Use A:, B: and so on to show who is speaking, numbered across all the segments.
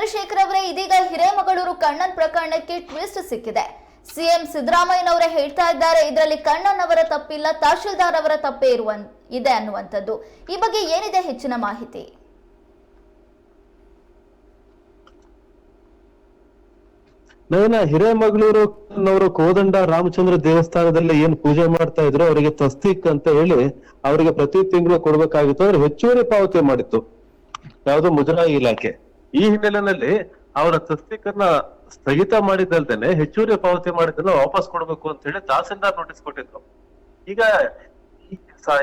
A: ಚಂದ್ರಶೇಖರ್ ಅವರೇ ಇದೀಗ ಹಿರೇಮಗಳೂರು ಕಣ್ಣನ್ ಪ್ರಕರಣಕ್ಕೆ ಟ್ವಿಸ್ಟ್ ಸಿಕ್ಕಿದೆ. ಸಿಎಂ ಸಿದ್ದರಾಮಯ್ಯನವರೇ ಹೇಳ್ತಾ ಇದ್ದಾರೆ, ಇದರಲ್ಲಿ ಕಣ್ಣನ್ ಅವರ ತಪ್ಪಿಲ್ಲ ತಹಶೀಲ್ದಾರ್ ಅವರ ತಪ್ಪೇ ಇರುವ, ಇದೆ ಅನ್ನುವಂಥದ್ದು. ಈ ಬಗ್ಗೆ ಏನಿದೆ ಹೆಚ್ಚಿನ ಮಾಹಿತಿ?
B: ನಯನ, ಹಿರೇಮಗಳೂರು ಅವರು ಕೋದಂಡ ರಾಮಚಂದ್ರ ದೇವಸ್ಥಾನದಲ್ಲಿ ಏನ್ ಪೂಜೆ ಮಾಡ್ತಾ ಇದ್ರು, ಅವರಿಗೆ ತಸ್ತಿಕ್ ಅಂತ ಹೇಳಿ ಅವರಿಗೆ ಪ್ರತಿ ತಿಂಗಳು ಕೊಡ್ಬೇಕಾಗಿತ್ತು. ಅವ್ರು ಹೆಚ್ಚುವರಿ ಪಾವತಿ ಮಾಡಿತ್ತು. ಯಾವುದು ಮುಜರಾಯಿ ಇಲಾಖೆ. ಈ ಹಿನ್ನೆಲೆಯಲ್ಲಿ ಅವರ ತಸ್ತಿಕನ್ನ ಸ್ಥಗಿತ ಮಾಡಿದ್ದಲ್ದೇನೆ ಹೆಚ್ಚುವರಿ ಪಾವತಿ ಮಾಡಿದ್ದನ್ನ ವಾಪಸ್ ಕೊಡ್ಬೇಕು ಅಂತ ಹೇಳಿ ತಹಸೀಲ್ದಾರ್ ನೋಟಿಸ್ ಕೊಟ್ಟಿದ್ರು. ಈಗ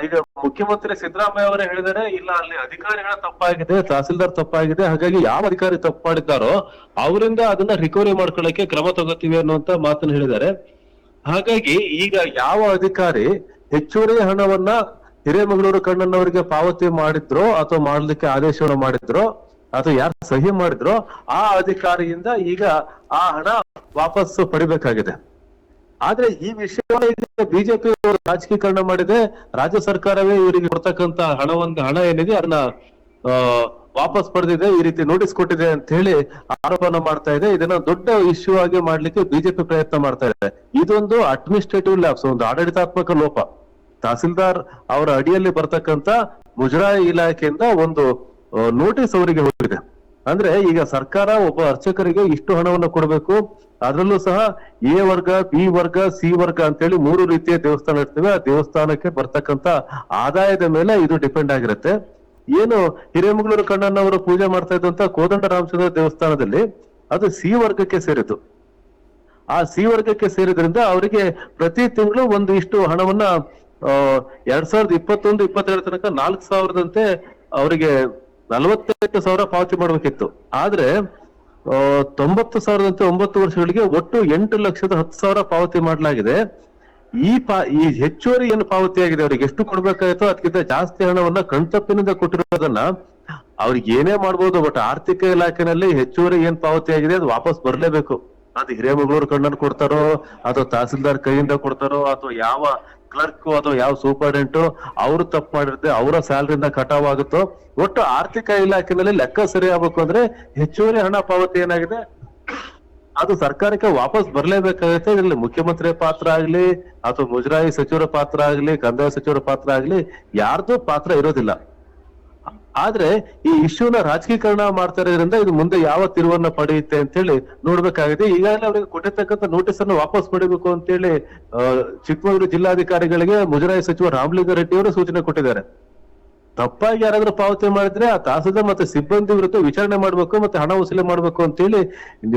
B: ಈಗ ಮುಖ್ಯಮಂತ್ರಿ ಸಿದ್ದರಾಮಯ್ಯ ಅವರೇ ಹೇಳಿದರೆ ಇಲ್ಲ, ಅಲ್ಲಿ ಅಧಿಕಾರಿಗಳ ತಪ್ಪಾಗಿದೆ, ತಹಸೀಲ್ದಾರ್ ತಪ್ಪಾಗಿದೆ, ಹಾಗಾಗಿ ಯಾವ ಅಧಿಕಾರಿ ತಪ್ಪು ಮಾಡಿದ್ದಾರೋ ಅವರಿಂದ ಅದನ್ನ ರಿಕವರಿ ಮಾಡ್ಕೊಳ್ಳಕ್ಕೆ ಕ್ರಮ ತಗೋತೀವಿ ಅನ್ನುವಂತ ಮಾತನ್ನ ಹೇಳಿದ್ದಾರೆ. ಹಾಗಾಗಿ ಈಗ ಯಾವ ಅಧಿಕಾರಿ ಹೆಚ್ಚುವರಿ ಹಣವನ್ನ ಹಿರೇಮಗಳೂರು ಕಣ್ಣನವರಿಗೆ ಪಾವತಿ ಮಾಡಿದ್ರು ಅಥವಾ ಮಾಡಲಿಕ್ಕೆ ಆದೇಶವನ್ನು ಮಾಡಿದ್ರೋ ಅಥವಾ ಯಾರು ಸಹಿ ಮಾಡಿದ್ರೋ ಆ ಅಧಿಕಾರಿಯಿಂದ ಈಗ ಆ ಹಣ ವಾಪಸ್ಸು ಪಡಿಬೇಕಾಗಿದೆ. ಆದ್ರೆ ಈ ವಿಷಯವನ್ನ ಬಿಜೆಪಿ ರಾಜಕೀಕರಣ ಮಾಡಿದೆ ರಾಜ್ಯ ಸರ್ಕಾರವೇ ಇವರಿಗೆ ಕೊಡ್ತಕ್ಕಂತ ಹಣವನ್ನು ಹಣ ಏನಿದೆ ಅದನ್ನ ವಾಪಸ್ ಪಡೆದಿದೆ, ಈ ರೀತಿ ನೋಟಿಸ್ ಕೊಟ್ಟಿದೆ ಅಂತ ಹೇಳಿ ಆರೋಪನ ಮಾಡ್ತಾ ಇದೆ. ಇದನ್ನ ದೊಡ್ಡ ಇಶ್ಯೂ ಆಗಿ ಮಾಡ್ಲಿಕ್ಕೆ ಬಿಜೆಪಿ ಪ್ರಯತ್ನ ಮಾಡ್ತಾ ಇದೆ. ಇದೊಂದು ಅಡ್ಮಿನಿಸ್ಟ್ರೇಟಿವ್ ಲ್ಯಾಬ್ಸ್ ಒಂದು ಆಡಳಿತಾತ್ಮಕ ಲೋಪ. ತಹಸೀಲ್ದಾರ್ ಅವರ ಅಡಿಯಲ್ಲಿ ಬರ್ತಕ್ಕಂತ ಮುಜರಾಯಿ ಇಲಾಖೆಯಿಂದ ಒಂದು ನೋಟಿಸ್ ಅವರಿಗೆ ಹೋಗಿದೆ. ಅಂದ್ರೆ ಈಗ ಸರ್ಕಾರ ಒಬ್ಬ ಅರ್ಚಕರಿಗೆ ಇಷ್ಟು ಹಣವನ್ನು ಕೊಡಬೇಕು. ಅದರಲ್ಲೂ ಸಹ ಎ ವರ್ಗ, ಬಿ ವರ್ಗ, ಸಿ ವರ್ಗ ಅಂತೇಳಿ ಮೂರು ರೀತಿಯ ದೇವಸ್ಥಾನ ಇರ್ತವೆ. ಆ ದೇವಸ್ಥಾನಕ್ಕೆ ಬರ್ತಕ್ಕಂತ ಆದಾಯದ ಮೇಲೆ ಇದು ಡಿಪೆಂಡ್ ಆಗಿರುತ್ತೆ. ಏನು ಹಿರೇಮಗಳೂರು ಕಣ್ಣನವರು ಪೂಜೆ ಮಾಡ್ತಾ ಇದ್ದಂತ ಕೋದಂಡ ರಾಮಚಂದ್ರ ದೇವಸ್ಥಾನದಲ್ಲಿ ಅದು ಸಿ ವರ್ಗಕ್ಕೆ ಸೇರಿತು ಆ ಸಿ ವರ್ಗಕ್ಕೆ ಸೇರಿದ್ರಿಂದ ಅವರಿಗೆ ಪ್ರತಿ ತಿಂಗಳು ಒಂದು ಇಷ್ಟು ಹಣವನ್ನ ಎರಡ್ ಸಾವಿರದ ಇಪ್ಪತ್ತೊಂದು, ಇಪ್ಪತ್ತೆರಡು ತನಕ ನಾಲ್ಕು ಸಾವಿರದಂತೆ ಅವರಿಗೆ ನಲವತ್ತೆಂಟು ಸಾವಿರ ಪಾವತಿ ಮಾಡ್ಬೇಕಿತ್ತು. ಆದ್ರೆ ತೊಂಬತ್ತು ಸಾವಿರದಂತೆ ಒಂಬತ್ತು ವರ್ಷಗಳಿಗೆ ಒಟ್ಟು ಎಂಟು ಲಕ್ಷದ ಹತ್ತು ಸಾವಿರ ಪಾವತಿ ಮಾಡಲಾಗಿದೆ. ಈ ಪಾ, ಈ ಹೆಚ್ಚುವರಿ ಏನು ಪಾವತಿ ಆಗಿದೆ, ಅವ್ರಿಗೆ ಎಷ್ಟು ಕೊಡ್ಬೇಕಾಯ್ತೋ ಅದಕ್ಕಿಂತ ಜಾಸ್ತಿ ಹಣವನ್ನ ಕಣ್ತಪ್ಪಿನಿಂದ ಕೊಟ್ಟಿರೋದನ್ನ ಅವ್ರಿಗೆ ಏನೇ ಮಾಡ್ಬೋದು, ಬಟ್ ಆರ್ಥಿಕ ಇಲಾಖೆನಲ್ಲಿ ಹೆಚ್ಚುವರಿ ಏನ್ ಪಾವತಿ ಆಗಿದೆ ಅದು ವಾಪಸ್ ಬರ್ಲೇಬೇಕು. ಅದು ಹಿರೇಮಗಳೂರು ಕಣ್ಣನ್ ಕೊಡ್ತಾರೋ, ಅಥವಾ ತಹಸೀಲ್ದಾರ್ ಕೈಯಿಂದ ಕೊಡ್ತಾರೋ, ಅಥವಾ ಯಾವ ಕ್ಲರ್ಕ್ ಅಥವಾ ಯಾವ ಸೂಪರ್ಡೆಂಟ್ ಅವರು ತಪ್ಪು ಮಾಡಿರುತ್ತೆ, ಅವರ ಸ್ಯಾಲ್ರಿಯಿಂದ ಕಟಾವ್ ಆಗುತ್ತೋ, ಒಟ್ಟು ಆರ್ಥಿಕ ಇಲಾಖೆನಲ್ಲಿ ಲೆಕ್ಕ ಸರಿ ಆಗ್ಬೇಕು ಅಂದ್ರೆ ಹೆಚ್ಚುವರಿ ಹಣ ಪಾವತಿ ಏನಾಗಿದೆ? ಅದು ಸರ್ಕಾರಕ್ಕೆ ವಾಪಸ್ ಬರ್ಲೇಬೇಕಾಗುತ್ತೆ. ಇದರಲ್ಲಿ ಮುಖ್ಯಮಂತ್ರಿ ಪಾತ್ರ ಆಗ್ಲಿ, ಅಥವಾ ಮುಜರಾಯಿ ಸಚಿವರ ಪಾತ್ರ ಆಗ್ಲಿ, ಕಂದಾಯ ಸಚಿವರ ಪಾತ್ರ ಆಗ್ಲಿ, ಯಾರ್ದು ಪಾತ್ರ ಇರೋದಿಲ್ಲ. ಆದ್ರೆ ಈ ಇಶ್ಯೂನ ರಾಜಕೀಕರಣ ಮಾಡ್ತಾ ಇರೋದ್ರಿಂದ ಇದು ಮುಂದೆ ಯಾವ ತಿರುವನ್ನ ಪಡೆಯುತ್ತೆ ಅಂತ ಹೇಳಿ ನೋಡ್ಬೇಕಾಗಿದೆ. ಈಗಾಗಲೇ ಅವರಿಗೆ ಕೊಟ್ಟಿರ್ತಕ್ಕಂಥ ನೋಟಿಸ್ ಅನ್ನು ವಾಪಸ್ ಪಡಿಬೇಕು ಅಂತೇಳಿ ಹೇಳಿ ಚಿಕ್ಕಮಗಳೂರು ಜಿಲ್ಲಾಧಿಕಾರಿಗಳಿಗೆ ಮುಜರಾಯಿ ಸಚಿವ ರಾಮಲಿಂಗಾರೆಡ್ಡಿ ಅವರು ಸೂಚನೆ ಕೊಟ್ಟಿದ್ದಾರೆ. ತಪ್ಪಾಗಿ ಯಾರಾದ್ರೂ ಪಾವತಿ ಮಾಡಿದ್ರೆ ಆ ತಾಸದ ಮತ್ತೆ ಸಿಬ್ಬಂದಿ ವಿರುದ್ಧ ವಿಚಾರಣೆ ಮಾಡ್ಬೇಕು ಮತ್ತೆ ಹಣ ವಸೂಲಿ ಮಾಡ್ಬೇಕು ಅಂತೇಳಿ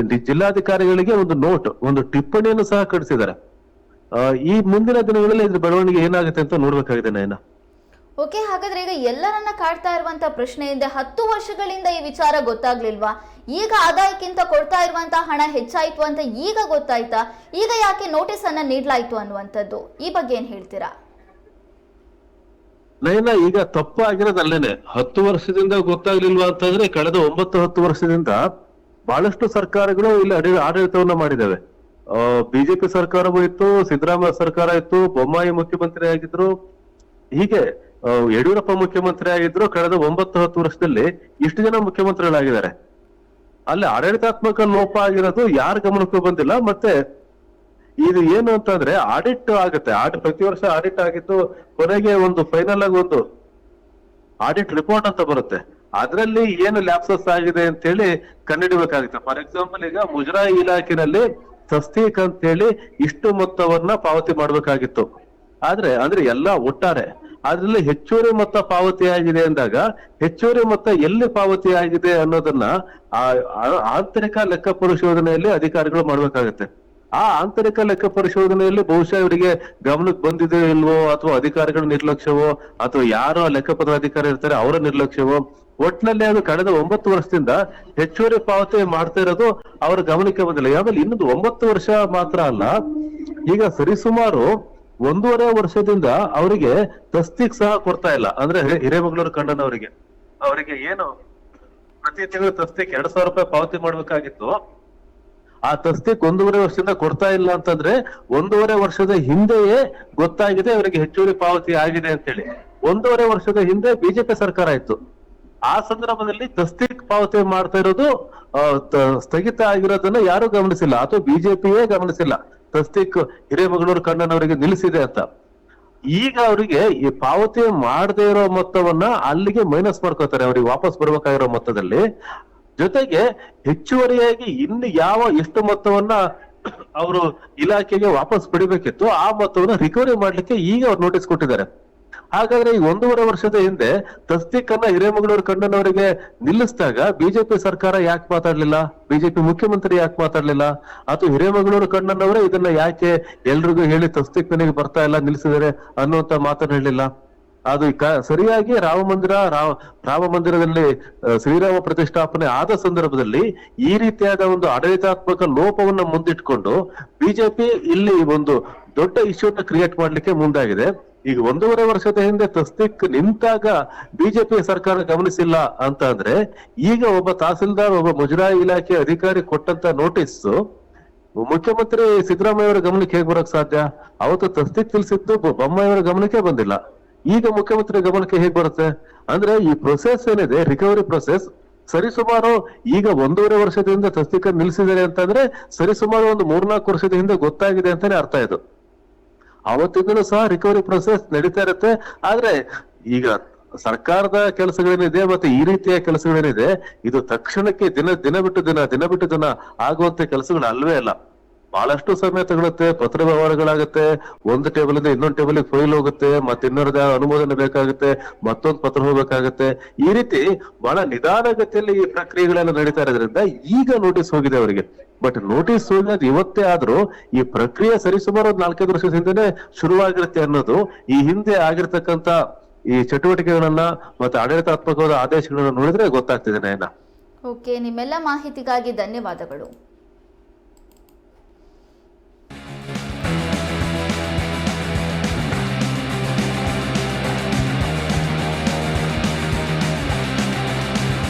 B: ಜಿ- ಜಿಲ್ಲಾಧಿಕಾರಿಗಳಿಗೆ ಒಂದು ನೋಟ್, ಒಂದು ಟಿಪ್ಪಣಿಯನ್ನು ಸಹ ಕಳಿಸಿದ್ದಾರೆ. ಈ ಮುಂದಿನ ದಿನಗಳಲ್ಲಿ ಇದ್ರ ಬೆಳವಣಿಗೆ ಏನಾಗುತ್ತೆ ಅಂತ ನೋಡ್ಬೇಕಾಗಿದೆ ನಯನ?
A: ಓಕೆ, ಹಾಗಾದ್ರೆ ಈಗ ಎಲ್ಲರನ್ನ ಕಾಡ್ತಾ ಇರುವಂತ ಪ್ರಶ್ನೆಯಿಂದ ಹತ್ತು ವರ್ಷಗಳಿಂದ ಈ ವಿಚಾರ ಗೊತ್ತಾಗ್ಲಿಲ್ವಾ? ಈಗ ಆದಾಯಕ್ಕಿಂತ ಕೊಡ್ತಾ ಇರುವಂತ ಹಣ ಹೆಚ್ಚಾಯ್ತು ಅಂತ ಈಗ ಗೊತ್ತಾಯ್ತಾ? ಈಗ ಯಾಕೆ ನೋಟಿಸ್ ಅನ್ನ ನೀಡಲಾಯ್ತು ಅನ್ನುವಂಥದ್ದು? ಈ ಬಗ್ಗೆ ಏನ್ ಹೇಳ್ತೀರಾ?
B: ನಯನ, ಈಗ ತಪ್ಪು ಅಲ್ಲೇನೆ ಹತ್ತು ವರ್ಷದಿಂದ ಗೊತ್ತಾಗ್ಲಿಲ್ವಾ ಅಂತಂದ್ರೆ ಕಳೆದ ಒಂಬತ್ತು, ಹತ್ತು ವರ್ಷದಿಂದ ಬಹಳಷ್ಟು ಸರ್ಕಾರಗಳು ಇಲ್ಲಿ ಆಡಳಿತವನ್ನ ಮಾಡಿದ್ದಾವೆ ಆ, ಬಿಜೆಪಿ ಸರ್ಕಾರವೂ ಇತ್ತು, ಸಿದ್ದರಾಮಯ್ಯ ಸರ್ಕಾರ ಇತ್ತು, ಬೊಮ್ಮಾಯಿ ಮುಖ್ಯಮಂತ್ರಿ ಆಗಿದ್ರು. ಹೀಗೆ ಯಡಿಯೂರಪ್ಪ ಮುಖ್ಯಮಂತ್ರಿ ಆಗಿದ್ರು ಕಳೆದ ಒಂಬತ್ತು, ಹತ್ತು ವರ್ಷದಲ್ಲಿ ಇಷ್ಟು ಜನ ಮುಖ್ಯಮಂತ್ರಿಗಳಾಗಿದ್ದಾರೆ. ಅಲ್ಲಿ ಆಡಳಿತಾತ್ಮಕ ಲೋಪ ಆಗಿರೋದು ಯಾರ ಗಮನಕ್ಕೂ ಬಂದಿಲ್ಲ, ಮತ್ತೆ ಇದು ಏನು ಅಂತಂದ್ರೆ ಆಡಿಟ್ ಆಗುತ್ತೆ. ಆಡಿ, ಪ್ರತಿ ವರ್ಷ ಆಡಿಟ್ ಆಗಿದ್ದು ಕೊನೆಗೆ ಒಂದು ಫೈನಲ್ ಆಗಿ ಒಂದು ಆಡಿಟ್ ರಿಪೋರ್ಟ್ ಅಂತ ಬರುತ್ತೆ. ಅದರಲ್ಲಿ ಏನು ಲ್ಯಾಪ್ಸಸ್ ಆಗಿದೆ ಅಂತ ಹೇಳಿ ಕಂಡುಹಿಡಬೇಕಾಗುತ್ತೆ. ಫಾರ್ ಎಕ್ಸಾಂಪಲ್ ಈಗ ಮುಜರಾಯಿ ಇಲಾಖೆನಲ್ಲಿ ತಸ್ತೀಕ್ ಅಂತ ಹೇಳಿ ಇಷ್ಟು ಮೊತ್ತವನ್ನ ಪಾವತಿ ಮಾಡ್ಬೇಕಾಗಿತ್ತು. ಆದ್ರೆ, ಅಂದ್ರೆ ಎಲ್ಲ ಒಟ್ಟಾರೆ ಅದ್ರಲ್ಲಿ ಹೆಚ್ಚುವರಿ ಮೊತ್ತ ಪಾವತಿ ಆಗಿದೆ ಅಂದಾಗ ಹೆಚ್ಚುವರಿ ಮೊತ್ತ ಎಲ್ಲಿ ಪಾವತಿ ಆಗಿದೆ ಅನ್ನೋದನ್ನ ಆ ಆಂತರಿಕ ಲೆಕ್ಕ ಪರಿಶೋಧನೆಯಲ್ಲಿ ಅಧಿಕಾರಿಗಳು ಮಾಡ್ಬೇಕಾಗತ್ತೆ. ಆ ಆಂತರಿಕ ಲೆಕ್ಕ ಪರಿಶೋಧನೆಯಲ್ಲಿ ಬಹುಶಃ ಇವರಿಗೆ ಗಮನಕ್ಕೆ ಬಂದಿದೆ ಇಲ್ವೋ ಅಥವಾ ಅಧಿಕಾರಿಗಳ ನಿರ್ಲಕ್ಷ್ಯವೋ ಅಥವಾ ಯಾರೋ ಲೆಕ್ಕಪತ್ರ ಅಧಿಕಾರಿ ಇರ್ತಾರೆ ಅವರ ನಿರ್ಲಕ್ಷ್ಯವೋ, ಒಟ್ನಲ್ಲಿ ಅದು ಕಳೆದ ಒಂಬತ್ತು ವರ್ಷದಿಂದ ಹೆಚ್ಚುವರಿ ಪಾವತಿ ಮಾಡ್ತಾ ಇರೋದು ಅವರ ಗಮನಕ್ಕೆ ಬಂದಿಲ್ಲ. ಯಾವಾಗ ಇನ್ನೊಂದು ಒಂಬತ್ತು ವರ್ಷ ಮಾತ್ರ ಅಲ್ಲ, ಈಗ ಸರಿಸುಮಾರು ಒಂದೂವರೆ ವರ್ಷದಿಂದ ಅವರಿಗೆ ತಸ್ತಿಕ್ ಸಹ ಕೊಡ್ತಾ ಇಲ್ಲ. ಅಂದ್ರೆ ಹಿರೇಮಗಳೂರು ಕಂಡನವರಿಗೆ ಅವರಿಗೆ ಏನು ಪ್ರತಿ ತಿಂಗಳು ತಸ್ತಿಕ್ ಎರಡ್ ಸಾವಿರ ರೂಪಾಯಿ ಪಾವತಿ ಮಾಡ್ಬೇಕಾಗಿತ್ತು. ಆ ತಸ್ತಿಕ್ ಒಂದೂವರೆ ವರ್ಷದಿಂದ ಕೊಡ್ತಾ ಇಲ್ಲ ಅಂತಂದ್ರೆ ಒಂದೂವರೆ ವರ್ಷದ ಹಿಂದೆಯೇ ಗೊತ್ತಾಗಿದೆ ಅವರಿಗೆ ಹೆಚ್ಚುವರಿ ಪಾವತಿ ಆಗಿದೆ ಅಂತೇಳಿ. ಒಂದೂವರೆ ವರ್ಷದ ಹಿಂದೆ ಬಿಜೆಪಿ ಸರ್ಕಾರ ಇತ್ತು ಆ ಸಂದರ್ಭದಲ್ಲಿ ತಸ್ತಿಕ್ ಪಾವತಿ ಮಾಡ್ತಾ ಇರೋದು ಸ್ಥಗಿತ ಆಗಿರೋದನ್ನ ಯಾರು ಗಮನಿಸಿಲ್ಲ. ಅಥವಾ ಬಿಜೆಪಿಯೇ ಗಮನಿಸಿಲ್ಲ. ತಸ್ತೀಕ್ ಹಿರೇಮಗಳೂರು ಕಣ್ಣನವರಿಗೆ ನಿಲ್ಲಿಸಿದೆ ಅಂತ. ಈಗ ಅವರಿಗೆ ಈ ಪಾವತಿ ಮಾಡದೇ ಇರೋ ಮೊತ್ತವನ್ನ ಅಲ್ಲಿಗೆ ಮೈನಸ್ ಮಾಡ್ಕೋತಾರೆ ಅವ್ರಿಗೆ ವಾಪಸ್ ಬರ್ಬೇಕಾಗಿರೋ ಮೊತ್ತದಲ್ಲಿ. ಜೊತೆಗೆ ಹೆಚ್ಚುವರಿಯಾಗಿ ಇನ್ನು ಯಾವ ಎಷ್ಟು ಮೊತ್ತವನ್ನ ಅವರು ಇಲಾಖೆಗೆ ವಾಪಸ್ ಪಡಿಬೇಕಿತ್ತು ಆ ಮೊತ್ತವನ್ನ ರಿಕವರಿ ಮಾಡ್ಲಿಕ್ಕೆ ಈಗ ಅವ್ರು ನೋಟಿಸ್ ಕೊಟ್ಟಿದ್ದಾರೆ. ಹಾಗಾದ್ರೆ ಈ ಒಂದೂವರೆ ವರ್ಷದ ಹಿಂದೆ ತಸ್ತಿಕನ್ನ ಹಿರೇಮಗಳೂರು ಕಣ್ಣನವರಿಗೆ ನಿಲ್ಲಿಸಿದಾಗ ಬಿಜೆಪಿ ಸರ್ಕಾರ ಯಾಕೆ ಮಾತಾಡ್ಲಿಲ್ಲ? ಬಿಜೆಪಿ ಮುಖ್ಯಮಂತ್ರಿ ಯಾಕೆ ಮಾತಾಡ್ಲಿಲ್ಲ? ಅಥವಾ ಹಿರೇಮಗಳೂರು ಕಣ್ಣನವರೇ ಇದನ್ನ ಯಾಕೆ ಎಲ್ರಿಗೂ ಹೇಳಿ ತಸ್ತಿಕ್ ಮನೆಗೆ ಬರ್ತಾ ಇಲ್ಲ ನಿಲ್ಲಿಸಿದರೆ ಅನ್ನುವಂತ ಮಾತನ್ನ ಹೇಳಿಲ್ಲ ಅದು ಸರಿಯಾಗಿ ರಾಮ ಮಂದಿರ ರಾಮ ಮಂದಿರದಲ್ಲಿ ಶ್ರೀರಾಮ ಪ್ರತಿಷ್ಠಾಪನೆ ಆದ ಸಂದರ್ಭದಲ್ಲಿ ಈ ರೀತಿಯಾದ ಒಂದು ಆಡಳಿತಾತ್ಮಕ ಲೋಪವನ್ನ ಮುಂದಿಟ್ಕೊಂಡು ಬಿಜೆಪಿ ಇಲ್ಲಿ ಒಂದು ದೊಡ್ಡ ಇಶ್ಯೂನ ಕ್ರಿಯೇಟ್ ಮಾಡ್ಲಿಕ್ಕೆ ಮುಂದಾಗಿದೆ. ಈಗ ಒಂದೂವರೆ ವರ್ಷದ ಹಿಂದೆ ತಸ್ತಿಕ್ ನಿಂತಾಗ ಬಿಜೆಪಿ ಸರ್ಕಾರ ಗಮನಿಸಿಲ್ಲ ಅಂತ ಅಂದ್ರೆ ಈಗ ಒಬ್ಬ ತಹಸೀಲ್ದಾರ್, ಒಬ್ಬ ಮುಜರಾಯಿ ಇಲಾಖೆ ಅಧಿಕಾರಿ ಕೊಟ್ಟಂತ ನೋಟಿಸ್ ಮುಖ್ಯಮಂತ್ರಿ ಸಿದ್ದರಾಮಯ್ಯ ಅವರ ಗಮನಕ್ಕೆ ಹೇಗೆ ಬರಕ್ ಸಾಧ್ಯ? ಅವತ್ತು ತಸ್ತಿಕ್ ತಿಳಿಸಿದ್ದು ಬೊಮ್ಮಯ್ಯವರ ಗಮನಕ್ಕೆ ಬಂದಿಲ್ಲ. ಈಗ ಮುಖ್ಯಮಂತ್ರಿ ಗಮನಕ್ಕೆ ಹೇಗ್ ಬರುತ್ತೆ? ಅಂದ್ರೆ ಈ ಪ್ರೊಸೆಸ್ ಏನಿದೆ ರಿಕವರಿ ಪ್ರೊಸೆಸ್ ಸರಿಸುಮಾರು ಈಗ ಒಂದೂವರೆ ವರ್ಷದಿಂದ ತಸ್ತಿಕ ನಿಲ್ಲಿಸಿದ್ದಾರೆ ಅಂತಂದ್ರೆ ಸರಿಸುಮಾರು ಒಂದು ಮೂರ್ನಾಲ್ಕು ವರ್ಷದ ಹಿಂದೆ ಗೊತ್ತಾಗಿದೆ ಅಂತಾನೆ ಅರ್ಥ ಇದು. ಅವತ್ತಿಂದಲೂ ಸಹ ರಿಕವರಿ ಪ್ರೊಸೆಸ್ ನಡೀತಾ ಇರುತ್ತೆ. ಆದ್ರೆ ಈಗ ಸರ್ಕಾರದ ಕೆಲಸಗಳೇನಿದೆ ಮತ್ತೆ ಈ ರೀತಿಯ ಕೆಲಸಗಳೇನಿದೆ, ಇದು ತಕ್ಷಣಕ್ಕೆ ದಿನ ದಿನ ಬಿಟ್ಟು ದಿನ ದಿನ ಬಿಟ್ಟು ದಿನ ಆಗುವಂತ ಕೆಲಸಗಳು ಅಲ್ವೇ ಅಲ್ಲ. ಬಹಳಷ್ಟು ಸಮಯ ತಗೊಳುತ್ತೆ, ಪತ್ರ ವ್ಯವಹಾರಗಳಾಗುತ್ತೆ, ಒಂದು ಟೇಬಲ್ ಇಂದ ಇನ್ನೊಂದು ಟೇಬಲ್ ಫೈಲ್ ಹೋಗುತ್ತೆ, ಮತ್ತೆ ಅನುಮೋದನೆ ಬೇಕಾಗುತ್ತೆ, ಮತ್ತೊಂದು ಪತ್ರ ಹೋಗ್ಬೇಕಾಗುತ್ತೆ. ಈ ರೀತಿ ಬಹಳ ನಿಧಾನಗತಿಯಲ್ಲಿ ಈ ಪ್ರಕ್ರಿಯೆಗಳೆಲ್ಲ ನಡೀತಾ ಇರೋದ್ರಿಂದ ಈಗ ನೋಟಿಸ್ ಹೋಗಿದೆ ಅವರಿಗೆ. ಬಟ್ ನೋಟಿಸ್ ಹೋಗೋದು ಇವತ್ತೇ ಆದ್ರೂ ಈ ಪ್ರಕ್ರಿಯೆ ಸರಿಸುಮಾರು ನಾಲ್ಕೈದು ವರ್ಷದ ಹಿಂದೆನೆ ಶುರುವಾಗಿರುತ್ತೆ ಅನ್ನೋದು, ಈ ಹಿಂದೆ ಆಗಿರ್ತಕ್ಕಂತ ಈ ಚಟುವಟಿಕೆಗಳನ್ನ ಮತ್ತೆ ಆಡಳಿತಾತ್ಮಕವಾದ ಆದೇಶಗಳನ್ನ ನೋಡಿದ್ರೆ ಗೊತ್ತಾಗ್ತಿದೆ, ನಯನ.
A: ಓಕೆ ನಿಮ್ಮೆಲ್ಲ ಮಾಹಿತಿಗಾಗಿ ಧನ್ಯವಾದಗಳು.